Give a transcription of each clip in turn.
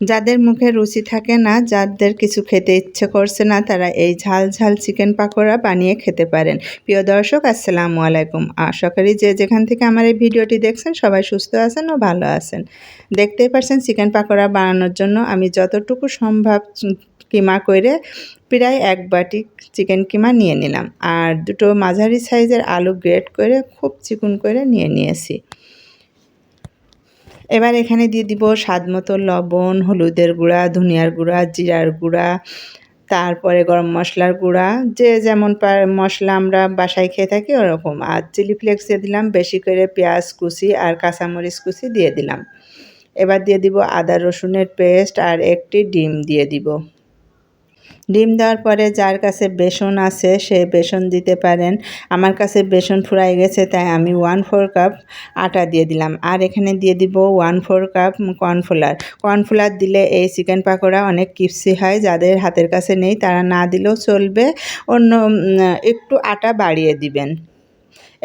যাদের মুখে রুচি থাকে না, যাদের কিছু খেতে ইচ্ছে করছে না, তারা এই ঝাল ঝাল চিকেন পাকোড়া বানিয়ে খেতে পারেন। প্রিয় দর্শক, আসসালামু আলাইকুম। আশা করি যে যেখান থেকে আমার এই ভিডিওটি দেখছেন, সবাই সুস্থ আছেন ও ভালো আছেন। দেখতেই পারছেন চিকেন পাকোড়া বানানোর জন্য আমি যতটুকু সম্ভব কিমা করে প্রায় এক বাটি চিকেন কিমা নিয়ে নিলাম। আর দুটো মাঝারি সাইজের আলু গ্রেট করে খুব চিকুন করে নিয়ে নিয়েছি। এবার এখানে দিয়ে দিব স্বাদ মতো লবণ, হলুদের গুঁড়া, ধনিয়ার গুঁড়া, জিরার গুঁড়া, তারপরে গরম মশলার গুঁড়া, যে যেমন মশলা আমরা বাসায় খেয়ে থাকি ওরকম। আর চিলি ফ্লেক্স দিয়ে দিলাম, বেশি করে পেঁয়াজ কুচি আর কাঁচামরিচ কুচি দিয়ে দিলাম। এবার দিয়ে দিব আদা রসুনের পেস্ট আর একটি ডিম দিয়ে দিব। ডিম দেওয়ার পরে যার কাছে বেসন আছে, সে বেসন দিতে পারেন। আমার কাছে বেসন ফুরাই গেছে, তাই আমি ওয়ান ফোর কাপ আটা দিয়ে দিলাম। আর এখানে দিয়ে দিব one four cup cornflour cornflour দিলে এই চিকেন পাকোড়া অনেক কিপসি হয়, যাদের হাতের কাছে নেই তারা না দিলেও চলবে। অন্য একটু আটা বাড়িয়ে দিবেন।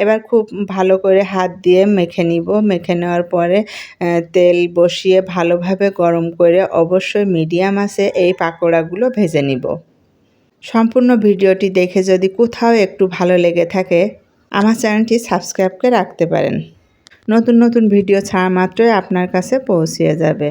এবার খুব ভালো করে হাত দিয়ে মেখে নিব। মেখে নেওয়ার পরে তেল বসিয়ে ভালোভাবে গরম করে অবশ্যই মিডিয়াম আছে এই পাকোড়াগুলো ভেজে নিব। সম্পূর্ণ ভিডিওটি দেখে যদি কোথাও একটু ভালো লেগে থাকে, আমার চ্যানেলটি সাবস্ক্রাইব করে রাখতে পারেন। নতুন নতুন ভিডিও ছাড়া মাত্রই আপনার কাছে পৌঁছিয়ে যাবে।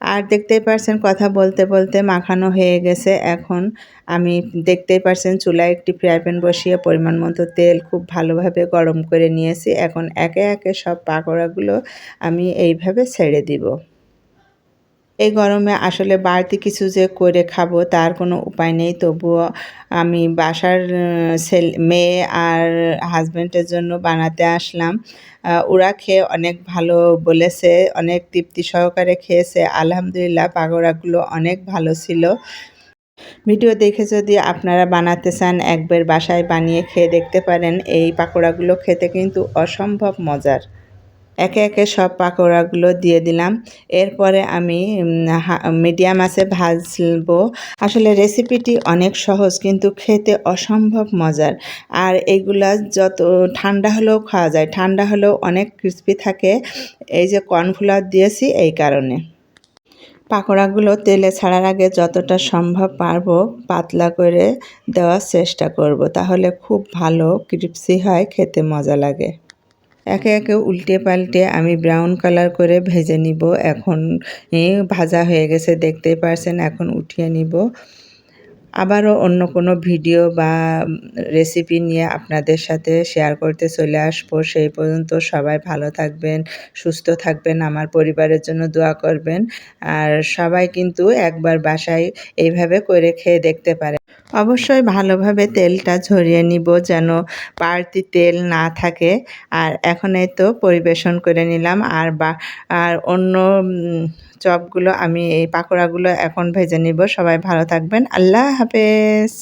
আর দেখতেই পারছেন কথা বলতে বলতে মাখানো হয়ে গেছে। এখন আমি দেখতেই পারছেন চুলায় একটি ফ্রাই প্যান বসিয়ে পরিমাণ মতো তেল খুব ভালোভাবে গরম করে নিয়েছি। এখন একে একে সব পাকোড়াগুলো আমি এইভাবে ছেড়ে দিব। এই গরমে আসলে বাড়তি কিছু যে করে খাব তার কোনো উপায় নেই। তবুও আমি বাসার ছেলে, মেয়ে আর হাজব্যান্ডের জন্য বানাতে আসলাম। ওরা খেয়ে অনেক ভালো বলেছে, অনেক তৃপ্তি সহকারে খেয়েছে। আলহামদুলিল্লাহ পাকোড়াগুলো অনেক ভালো ছিল। ভিডিও দেখে যদি আপনারা বানাতে চান, একবার বাসায় বানিয়ে খেয়ে দেখতে পারেন। এই পাকোড়াগুলো খেতে কিন্তু অসম্ভব মজার। একে একে সব পাকোড়াগুলো দিয়ে দিলাম। এরপরে আমি মিডিয়াম আছে ভাজবো। আসলে রেসিপিটি অনেক সহজ কিন্তু খেতে অসম্ভব মজার। আর এইগুলা যত ঠান্ডা হলেও খাওয়া যায়, ঠান্ডা হলেও অনেক ক্রিস্পি থাকে। এই যে কর্নফ্লাওয়ার দিয়েছি এই কারণে। পাকোড়াগুলো তেলে ছাড়ার আগে যতটা সম্ভব পারব, পাতলা করে দেওয়ার চেষ্টা করব। তাহলে খুব ভালো ক্রিপসি হয়, খেতে মজা লাগে। একে একে উল্টে পাল্টে আমি ব্রাউন কালার করে ভেজে নিব। এখন ভাজা হয়ে গেছে, দেখতেই পারছেন, এখন উঠিয়ে নিব। আবারও অন্য কোনো ভিডিও বা রেসিপি নিয়ে আপনাদের সাথে শেয়ার করতে চলে আসব। সেই পর্যন্ত সবাই ভালো থাকবেন, সুস্থ থাকবেন, আমার পরিবারের জন্য দোয়া করবেন। আর সবাই কিন্তু একবার বাসায় এইভাবে করে খেয়ে দেখতে পারে অবশ্যই ভালোভাবে তেলটা ঝরিয়ে নিব যেন বাড়তি তেল না থাকে। আর এখন এই তো পরিবেশন করে নিলাম। আর বা, আর অন্য চপগুলো আমি এই পাকোড়াগুলো এখন ভেজে নিব। সবাই ভালো থাকবেন। আল্লাহ হাফেজ।